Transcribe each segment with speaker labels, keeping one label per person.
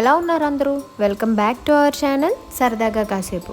Speaker 1: ఎలా ఉన్నారు అందరూ? Welcome back to our channel సరదాగా కాసేపు.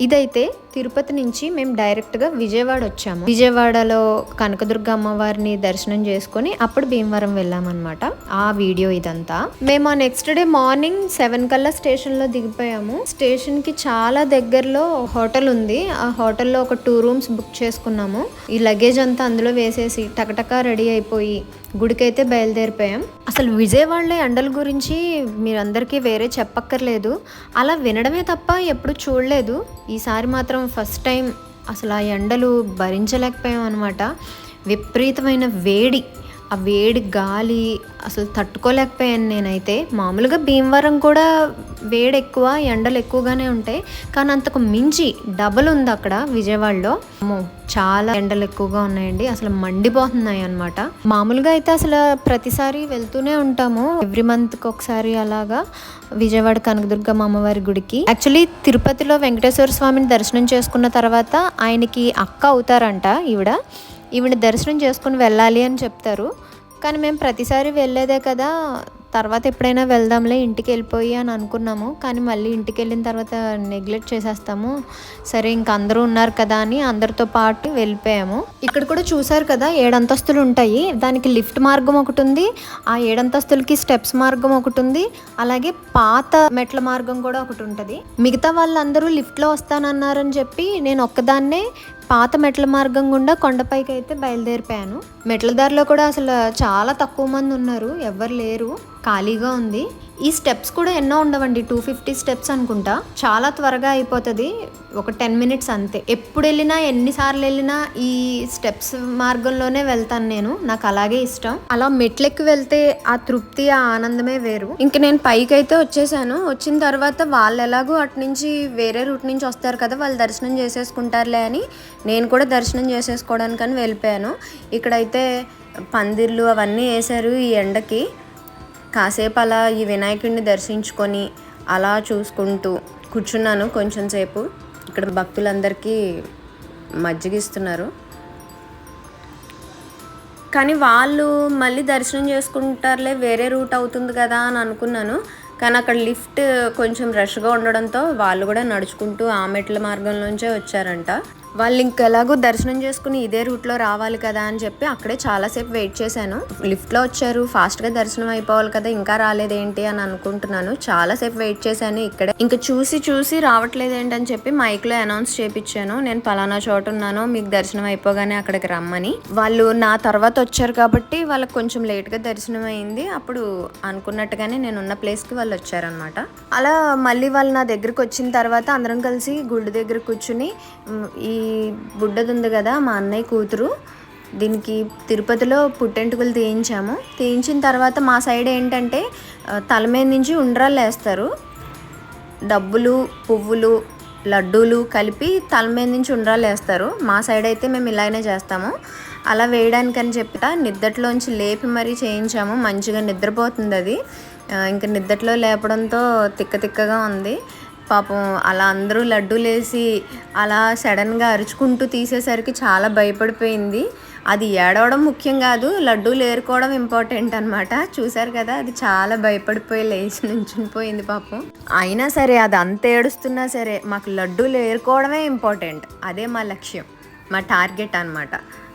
Speaker 1: ఇదైతే తిరుపతి నుంచి మేము డైరెక్ట్గా విజయవాడ వచ్చాము. విజయవాడలో కనకదుర్గ అమ్మవారిని దర్శనం చేసుకుని అప్పుడు భీమవరం వెళ్ళామన్నమాట. ఆ వీడియో ఇదంతా. మేము ఆ నెక్స్ట్ డే మార్నింగ్ సెవెన్ కల్లా స్టేషన్లో దిగిపోయాము. స్టేషన్కి చాలా దగ్గరలో హోటల్ ఉంది. ఆ హోటల్లో ఒక టూ రూమ్స్ బుక్ చేసుకున్నాము. ఈ లగేజ్ అంతా అందులో వేసేసి టకటకా రెడీ అయిపోయి గుడికైతే బయలుదేరిపోయాం. అసలు విజయవాడలో ఎండల గురించి మీరందరికీ వేరే చెప్పక్కర్లేదు. అలా వినడమే తప్ప ఎప్పుడు చూడలేదు. ఈసారి మాత్రం ఫస్ట్ టైం అసలు ఆ ఎండలు భరించలేకపోయాం అనమాట విపరీతమైన వేడి ఆ వేడి గాలి అసలు తట్టుకోలేకపోయాను నేనైతే. మామూలుగా భీమవరం కూడా వేడి ఎక్కువ ఎండలు ఎక్కువగానే ఉంటాయి. కానీ అంతకు మించి డబల్ ఉంది అక్కడ విజయవాడలో. అమ్మో చాలా ఎండలు ఎక్కువగా ఉన్నాయండి. అసలు మండిపోతున్నాయి అనమాట మామూలుగా అయితే అసలు ప్రతిసారి వెళ్తూనే ఉంటాము. ఎవ్రీ మంత్కి ఒకసారి అలాగా విజయవాడ కనకదుర్గమ్మ అమ్మవారి గుడికి. యాక్చువల్లీ తిరుపతిలో వెంకటేశ్వర స్వామిని దర్శనం చేసుకున్న తర్వాత ఆయనకి అక్క అవుతారంట ఈవిడ. ఈవిడ దర్శనం చేసుకుని వెళ్ళాలి అని చెప్తారు. కానీ మేము ప్రతిసారి వెళ్ళేదే కదా తర్వాత ఎప్పుడైనా వెళ్దాంలే ఇంటికి వెళ్ళిపోయి అని అనుకున్నాము. కానీ మళ్ళీ ఇంటికి వెళ్ళిన తర్వాత నెగ్లెక్ట్ చేసేస్తాము. సరే ఇంక అందరూ ఉన్నారు కదా అని అందరితో పాటు వెళ్ళిపోయాము. ఇక్కడ కూడా చూసారు కదా ఏడంతస్తులు ఉంటాయి. దానికి లిఫ్ట్ మార్గం ఒకటి ఉంది. ఆ ఏడంతస్తులకి స్టెప్స్ మార్గం ఒకటి ఉంది. అలాగే పాత మెట్ల మార్గం కూడా ఒకటి ఉంటుంది. మిగతా వాళ్ళందరూ లిఫ్ట్లో వస్తానన్నారని చెప్పి నేను ఒక్కదాన్నే పాత మెట్ల మార్గం గుండా కొండపైకి అయితే బయలుదేరిపోయాను. మెట్ల దారిలో కూడా అసలు చాలా తక్కువ మంది ఉన్నారు. ఎవ్వరు లేరు. ఖాళీగా ఉంది. ఈ స్టెప్స్ కూడా ఎన్నో ఉండవండి. టూ ఫిఫ్టీ స్టెప్స్ అనుకుంటా. చాలా త్వరగా అయిపోతుంది. ఒక టెన్ మినిట్స్ అంతే. ఎప్పుడు వెళ్ళినా ఎన్నిసార్లు వెళ్ళినా ఈ స్టెప్స్ మార్గంలోనే వెళ్తాను నేను. నాకు అలాగే ఇష్టం. అలా మెట్లెక్కి వెళ్తే ఆ తృప్తి ఆ ఆనందమే వేరు. ఇంక నేను పైకి అయితే వచ్చేసాను. వచ్చిన తర్వాత వాళ్ళు ఎలాగో అటు నుంచి వేరే రూట్ నుంచి వస్తారు కదా వాళ్ళు దర్శనం చేసేసుకుంటారులే అని నేను కూడా దర్శనం చేసేసుకోవడానికని వెళ్ళిపోయాను. ఇక్కడైతే పందిర్లు అవన్నీ వేశారు ఈ ఎండకి. కాసేపు అలా ఈ వినాయకుడిని దర్శించుకొని అలా చూసుకుంటూ కూర్చున్నాను కొంచెం సేపు. ఇక్కడ భక్తులందరికీ మజ్జిగ ఇస్తున్నారు కానీ వాళ్ళు మళ్ళీ దర్శనం చేసుకుంటారులే వేరే రూట్ అవుతుంది కదా అని అనుకున్నాను. కానీ అక్కడ లిఫ్ట్ కొంచెం రష్గా ఉండడంతో వాళ్ళు కూడా నడుచుకుంటూ ఆ మెట్ల మార్గంలోంచే వచ్చారంట. వాళ్ళు ఇంకెలాగో దర్శనం చేసుకుని ఇదే రూట్లో రావాలి కదా అని చెప్పి అక్కడే చాలాసేపు వెయిట్ చేశాను. లిఫ్ట్లో వచ్చారు ఫాస్ట్గా దర్శనం అయిపోవాలి కదా ఇంకా రాలేదేంటి అని అనుకుంటున్నాను. చాలాసేపు వెయిట్ చేశాను ఇక్కడే. ఇంకా చూసి చూసి రావట్లేదు ఏంటని చెప్పి మైక్లో అనౌన్స్ చేపించాను. నేను పలానా చోట ఉన్నాను మీకు దర్శనం అయిపోగానే అక్కడికి రమ్మని. వాళ్ళు నా తర్వాత వచ్చారు కాబట్టి వాళ్ళకి కొంచెం లేట్గా దర్శనం అయింది. అప్పుడు అనుకున్నట్టుగానే నేను ఉన్న ప్లేస్కి వాళ్ళు వచ్చారనమాట అలా మళ్ళీ వాళ్ళు నా దగ్గరకు వచ్చిన తర్వాత అందరం కలిసి గుడి దగ్గర కూర్చుని ఈ బుడ్డది ఉంది కదా మా అన్నయ్య కూతురు. దీనికి తిరుపతిలో పుట్టెంటుకలు తీయించాము. తీయించిన తర్వాత మా సైడ్ ఏంటంటే తల మీద నుంచి ఉండ్రాలు వేస్తారు డబ్బులు పువ్వులు లడ్డూలు కలిపి తల మీద నుంచి ఉండ్రాలు వేస్తారు మా సైడ్ అయితే మేము ఇలానే చేస్తాము. అలా వేయడానికని చెప్పిట నిద్దట్లోంచి లేపి మరీ చేయించాము. మంచిగా నిద్రపోతుంది అది ఇంకా నిద్దట్లో లేపడంతో తిక్క తిక్కగా ఉంది. పాపం అలా అందరూ లడ్డూలు అలా సడన్గా అరుచుకుంటూ తీసేసరికి చాలా భయపడిపోయింది. అది ఏడవడం ముఖ్యం కాదు లడ్డూలు ఏరుకోవడం ఇంపార్టెంట్ అనమాట చూసారు కదా అది చాలా భయపడిపోయి లేచి నుంచుని పోయింది పాపం. అయినా సరే అది అంత ఏడుస్తున్నా సరే మాకు లడ్డూలు ఏరుకోవడమే ఇంపార్టెంట్. అదే మా లక్ష్యం మా టార్గెట్ అన్నమాట.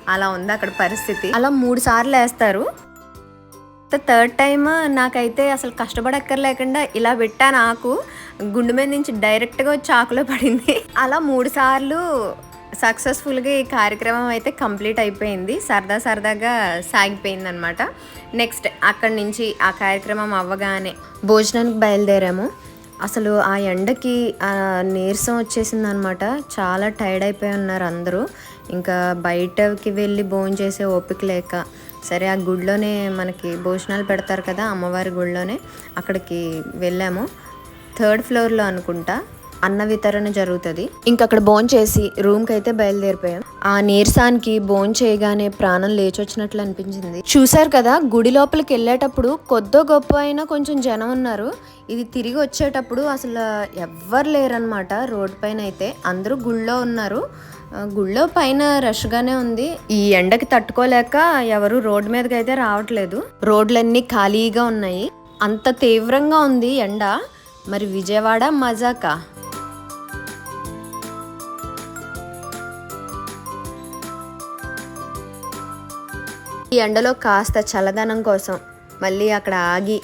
Speaker 1: అలా ఉంది అక్కడ పరిస్థితి. అలా మూడు సార్లు వేస్తారు. థర్డ్ టైం నాకైతే అసలు కష్టపడక్కర్లేకుండా ఇలా పెట్టాను ఆకు. గుండె మీద నుంచి డైరెక్ట్గా వచ్చి ఆకులో పడింది. అలా మూడు సార్లు సక్సెస్ఫుల్గా ఈ కార్యక్రమం అయితే కంప్లీట్ అయిపోయింది. సరదా సరదాగా సాగిపోయింది అనమాట నెక్స్ట్ అక్కడి నుంచి ఆ కార్యక్రమం అవ్వగానే భోజనానికి బయలుదేరాము. అసలు ఆ ఎండకి నీరసం వచ్చేసింది అనమాట చాలా టైర్డ్ అయిపోయి ఉన్నారు అందరూ. ఇంకా బయటకి వెళ్ళి భోజనం చేసే ఓపిక లేక సరే ఆ గుడిలోనే మనకి భోజనాలు పెడతారు కదా అమ్మవారి గుడిలోనే అక్కడికి వెళ్ళాము. థర్డ్ ఫ్లోర్లో అనుకుంటా అన్న వితరణ జరుగుతుంది. ఇంకా అక్కడ బోన్ చేసి రూమ్కి అయితే బయలుదేరిపోయాం. ఆ నీరసానికి బోన్ చేయగానే ప్రాణం లేచొచ్చినట్లు అనిపించింది. చూసారు కదా గుడి లోపలికి వెళ్ళేటప్పుడు కొద్దో గొప్ప అయినా కొంచెం జనం ఉన్నారు. ఇది తిరిగి వచ్చేటప్పుడు అసలు ఎవ్వరు లేరనమాట రోడ్ పైన అయితే. అందరూ గుళ్ళో ఉన్నారు. గుళ్ళో పైన రష్గానే ఉంది. ఈ ఎండకి తట్టుకోలేక ఎవరు రోడ్ మీదకి అయితే రావట్లేదు. రోడ్లన్నీ ఖాళీగా ఉన్నాయి. అంత తీవ్రంగా ఉంది ఎండ. మరి విజయవాడ మజాకా? ఈ ఎండలో కాస్త చల్లదనం కోసం మళ్ళీ అక్కడ ఆగి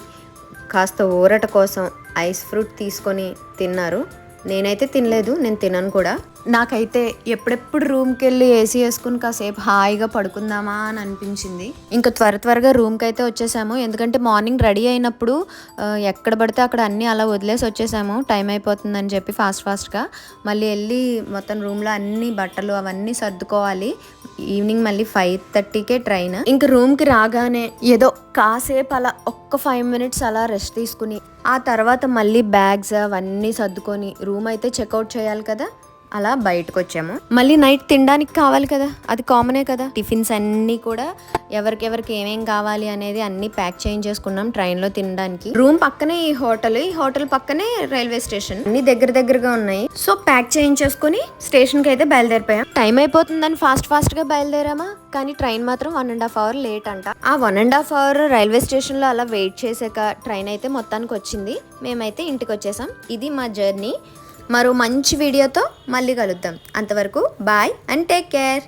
Speaker 1: కాస్త ఊరట కోసం ఐస్ ఫ్రూట్ తీసుకొని తిన్నారు. నేనైతే తినలేదు నేను తినను కూడా. నాకైతే ఎప్పుడెప్పుడు రూమ్కి వెళ్ళి ఏసీ వేసుకుని కాసేపు హాయిగా పడుకుందామా అని అనిపించింది. ఇంకా త్వర త్వరగా రూమ్కి అయితే వచ్చేసాము. ఎందుకంటే మార్నింగ్ రెడీ అయినప్పుడు ఎక్కడ పడితే అక్కడ అన్నీ అలా వదిలేసి వచ్చేసాము. టైం అయిపోతుందని చెప్పి ఫాస్ట్ ఫాస్ట్గా. మళ్ళీ వెళ్ళి మొత్తం రూమ్లో అన్ని బట్టలు అవన్నీ సర్దుకోవాలి. ఈవినింగ్ మళ్ళీ ఫైవ్ థర్టీకే ట్రైన్. ఇంక రూమ్కి రాగానే ఏదో కాసేపు అలా ఒక్క ఫైవ్ మినిట్స్ అలా రెస్ట్ తీసుకుని ఆ తర్వాత మళ్ళీ బ్యాగ్స్ అవన్నీ సర్దుకొని రూమ్ అయితే చెక్అవుట్ చేయాలి కదా. అలా బయటకు వచ్చాము మళ్ళీ నైట్ తినడానికి కావాలి కదా అది కామనే కదా. టిఫిన్స్ అన్నీ కూడా ఎవరికెవరికి ఏమేం కావాలి అనేది అన్ని ప్యాక్ చేయించేసుకున్నాం ట్రైన్లో తినడానికి. రూమ్ పక్కనే ఈ హోటల్ ఈ హోటల్ పక్కనే రైల్వే స్టేషన్. అన్ని దగ్గర దగ్గరగా ఉన్నాయి. సో ప్యాక్ చేయించేసుకుని స్టేషన్కి అయితే బయలుదేరిపోయాం. టైం అయిపోతుందని ఫాస్ట్ ఫాస్ట్గా బయలుదేరామా? కానీ ట్రైన్ మాత్రం one and half hour late అంట. ఆ one and half hour railway స్టేషన్లో అలా వెయిట్ చేసాక ట్రైన్ అయితే మొత్తానికి వచ్చింది. మేమైతే ఇంటికి వచ్చేసాం. ఇది మా జర్నీ. మరో మంచి వీడియోతో మళ్ళీ కలుద్దాం. అంతవరకు బాయ్ అండ్ టేక్ కేర్.